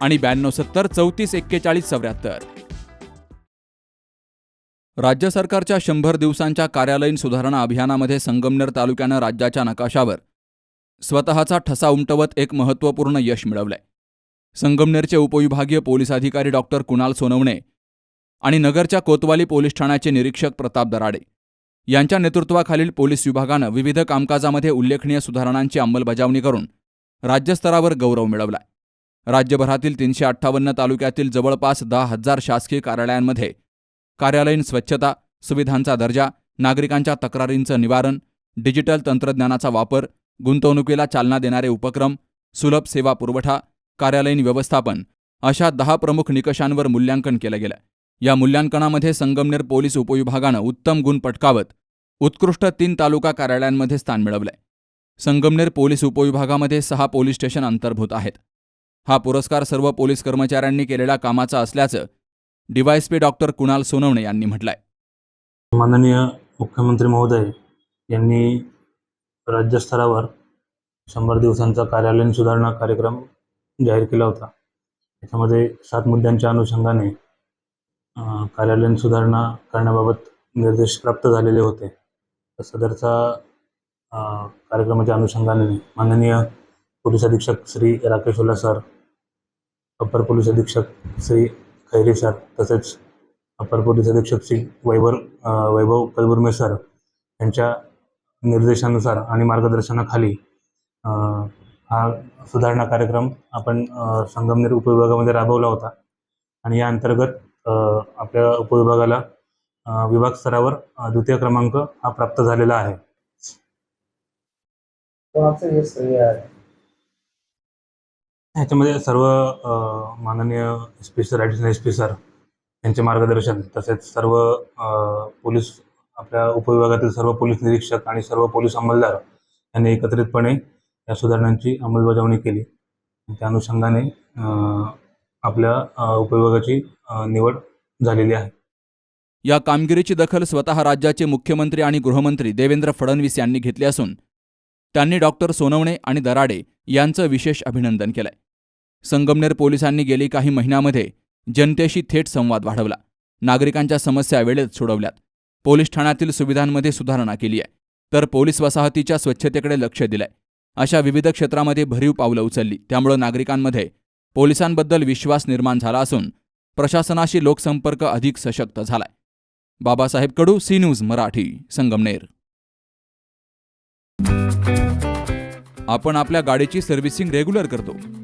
आणि ब्याण्णव सत्तर चौतीस एक्केचाळीस चौऱ्याहत्तर. राज्य सरकारच्या शंभर दिवसांच्या कार्यालयीन सुधारणा अभियानामध्ये संगमनेर तालुक्यानं राज्याच्या नकाशावर स्वतःचा ठसा उमटवत एक महत्त्वपूर्ण यश मिळवलंय. संगमनेरचे उपविभागीय पोलीस अधिकारी डॉक्टर कुणाल सोनवणे आणि नगरच्या कोतवाली पोलीस ठाण्याचे निरीक्षक प्रताप दराडे यांच्या नेतृत्वाखालील पोलीस विभागानं विविध कामकाजामध्ये उल्लेखनीय सुधारणांची अंमलबजावणी करून राज्यस्तरावर गौरव मिळवलाय. राज्यभरातील तीनशे अठ्ठावन्न तालुक्यातील जवळपास दहा हजार शासकीय कार्यालयांमध्ये कार्यालयीन स्वच्छता सुविधांचा दर्जा नागरिकांच्या तक्रारींचं निवारण डिजिटल तंत्रज्ञानाचा वापर गुंतवणुकीला चालना देणारे उपक्रम सुलभ सेवा पुरवठा कार्यालयीन व्यवस्थापन अशा दहा प्रमुख निकषांवर मूल्यांकन केलं गेलं. या मूल्यांकनामध्ये संगमनेर पोलीस उपविभागानं उत्तम गुण पटकावत उत्कृष्ट तीन तालुका कार्यालयांमध्ये स्थान मिळवलंय. संगमनेर पोलीस उपविभागामध्ये सहा पोलीस स्टेशन अंतर्भूत आहेत. हा पुरस्कार सर्व पोलीस कर्मचाऱ्यांनी केलेल्या कामाचा असल्याचं डीवायसपी डॉक्टर कुणाल सोनवणे यांनी म्हटलंय. माननीय मुख्यमंत्री महोदय यांनी राज्यस्तरावर शंभर दिवसांचा कार्यालयीन सुधारणा कार्यक्रम जाहीर केला होता. त्याच्यामध्ये सात मुद्द्यांच्या अनुषंगाने कार्यालयीन सुधारणा करण्याबाबत निर्देश प्राप्त झालेले होते. सदरचा कार्यक्रमाच्या अनुषंगाने माननीय पोलीस अधीक्षक श्री राकेश ओला सर अप्पर पोलीस अधीक्षक श्री खैरे सर तसेच अपर पोलीस अधीक्षक श्री वैभव वैभव कलबुर्मे सर यांच्या निर्देशानुसार आणि मार्गदर्शनाखाली हा सुधारणा कार्यक्रम आपण संगमनेर उपविभागामध्ये राबवला होता. आणि या अंतर्गत आपल्या उपविभागाला विभाग स्तरावर द्वितीय क्रमांक हा प्राप्त झालेला आहे कोणाचं हे श्रेय आहे ह्याच्यामध्ये सर्व माननीय S P sir additional S P sir यांचे मार्गदर्शन तसेच सर्व पोलीस आपल्या उपविभागातील सर्व पोलीस निरीक्षक आणि सर्व पोलीस अंमलदार यांनी एकत्रितपणे या सुधारणांची अंमलबजावणी केली. त्या अनुषंगाने आपल्या उपविभागाची निवड झालेली आहे. या कामगिरीची दखल स्वतः राज्याचे मुख्यमंत्री आणि गृहमंत्री देवेंद्र फडणवीस यांनी घेतली असून त्यांनी डॉक्टर सोनवणे आणि दराडे यांचं विशेष अभिनंदन केलंय. संगमनेर पोलिसांनी गेली काही महिन्यामध्ये जनतेशी थेट संवाद वाढवला. नागरिकांच्या समस्या वेळेत सोडवल्यात. पोलीस ठाण्यातील सुविधांमध्ये सुधारणा केली आहे. तर पोलीस वसाहतीच्या स्वच्छतेकडे लक्ष दिलंय. अशा विविध क्षेत्रामध्ये भरीव पावलं उचलली. त्यामुळं नागरिकांमध्ये पोलिसांबद्दल विश्वास निर्माण झाला असून प्रशासनाशी लोकसंपर्क अधिक सशक्त झालाय. Babasaheb Kadu C news Marathi Sangamner. आपण आपल्या गाडीची सर्व्हिसिंग रेग्युलर करतो.